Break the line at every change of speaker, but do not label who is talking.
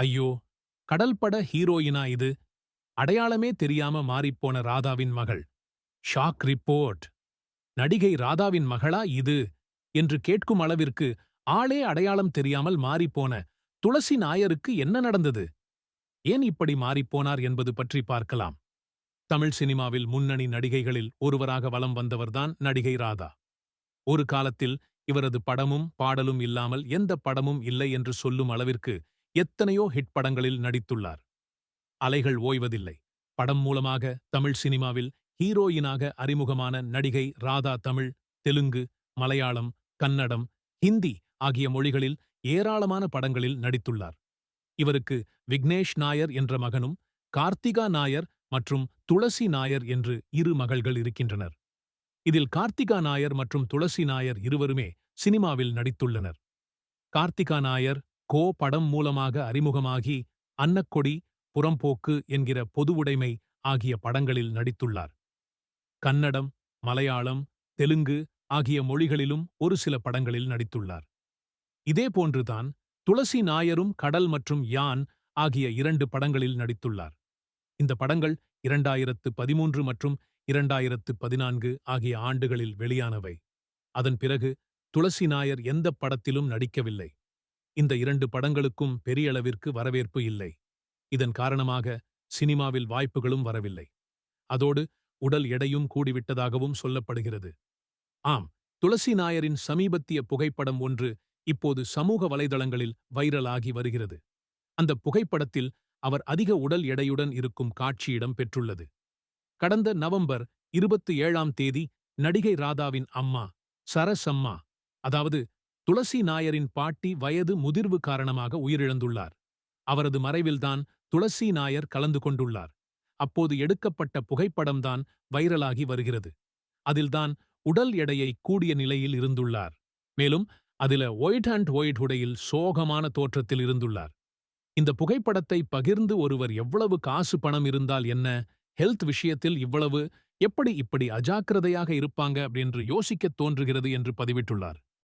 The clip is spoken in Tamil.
ஐயோ கடல்பட ஹீரோயினா இது? அடையாளமே தெரியாம மாறிப்போன ராதாவின் மகள். Shock report. நடிகை ராதாவின் மகளா இது? என்று கேட்கும் அளவிற்கு ஆளே அடையாளம் தெரியாமல் மாறிப்போன துளசி நாயருக்கு என்ன நடந்தது? ஏன் இப்படி மாறிப்போனார் என்பது பற்றி பார்க்கலாம். தமிழ் சினிமாவில் முன்னணி நடிகைகளில் ஒருவராக வலம் வந்தவர்தான் நடிகை ராதா. ஒரு காலத்தில் இவரது படமும் பாடலும் இல்லாமல் எந்த படமும் இல்லை என்று சொல்லும் அளவிற்கு எத்தனையோ ஹிட் படங்களில் நடித்துள்ளார். அலைகள் ஓய்வதில்லை. படம் மூலமாக தமிழ் சினிமாவில் ஹீரோயினாக அறிமுகமான நடிகை ராதா தமிழ் தெலுங்கு மலையாளம் கன்னடம் ஹிந்தி ஆகிய மொழிகளில் ஏராளமான படங்களில் நடித்துள்ளார். இவருக்கு விக்னேஷ் நாயர் என்ற மகனும் கார்த்திகா நாயர் மற்றும் துளசி நாயர் என்று இரு மகள்கள் இருக்கின்றனர். இதில் கார்த்திகா நாயர் மற்றும் துளசி நாயர் இருவருமே சினிமாவில் நடித்துள்ளனர். கார்த்திகா நாயர் கோ படம் மூலமாக அறிமுகமாகி அன்னக்கொடி புறம்போக்கு என்கிற பொதுவுடைமை ஆகிய படங்களில் நடித்துள்ளார். கன்னடம் மலையாளம் தெலுங்கு ஆகிய மொழிகளிலும் ஒரு சில படங்களில் நடித்துள்ளார். இதேபோன்றுதான் துளசி நாயரும் கடல் மற்றும் யான் ஆகிய இரண்டு படங்களில் நடித்துள்ளார். இந்த படங்கள் இரண்டாயிரத்து பதிமூன்று மற்றும் இரண்டாயிரத்து பதினான்கு ஆகிய ஆண்டுகளில் வெளியானவை. அதன் பிறகு துளசி நாயர் எந்த படத்திலும் நடிக்கவில்லை. இந்த இரண்டு படங்களுக்கும் பெரிய அளவிற்கு வரவேற்பு இல்லை. இதன் காரணமாக சினிமாவில் வாய்ப்புகளும் வரவில்லை. அதோடு உடல் எடையும் கூடிவிட்டதாகவும் சொல்லப்படுகிறது. ஆம் துளசி நாயரின் சமீபத்திய புகைப்படம் ஒன்று இப்போது சமூக வலைதளங்களில் வைரலாகி வருகிறது. அந்த புகைப்படத்தில் அவர் அதிக உடல் எடையுடன் இருக்கும் காட்சியிடம் பெற்றுள்ளது. கடந்த நவம்பர் இருபத்தி ஏழாம் தேதி நடிகை ராதாவின் அம்மா சரசம்மா அதாவது துளசி நாயரின் பாட்டி வயது முதிர்வு காரணமாக உயிரிழந்துள்ளார். அவரது மறைவில்தான் துளசி நாயர் கலந்து கொண்டுள்ளார். அப்போது எடுக்கப்பட்ட புகைப்படம்தான் வைரலாகி வருகிறது. அதில்தான் உடல் எடையை கூடிய நிலையில் இருந்துள்ளார். மேலும் அதில ஒயிட் அண்ட் ஒயிட் உடையில் சோகமான தோற்றத்தில் இருந்துள்ளார். இந்த புகைப்படத்தை பகிர்ந்து ஒருவர் எவ்வளவு காசு பணம் இருந்தால் என்ன? ஹெல்த் விஷயத்தில் இவ்வளவு? எப்படி இப்படி அஜாக்கிரதையாக இருப்பாங்க? அப்படின்னு யோசிக்கத் தோன்றுகிறது என்று பதிவிட்டுள்ளார்.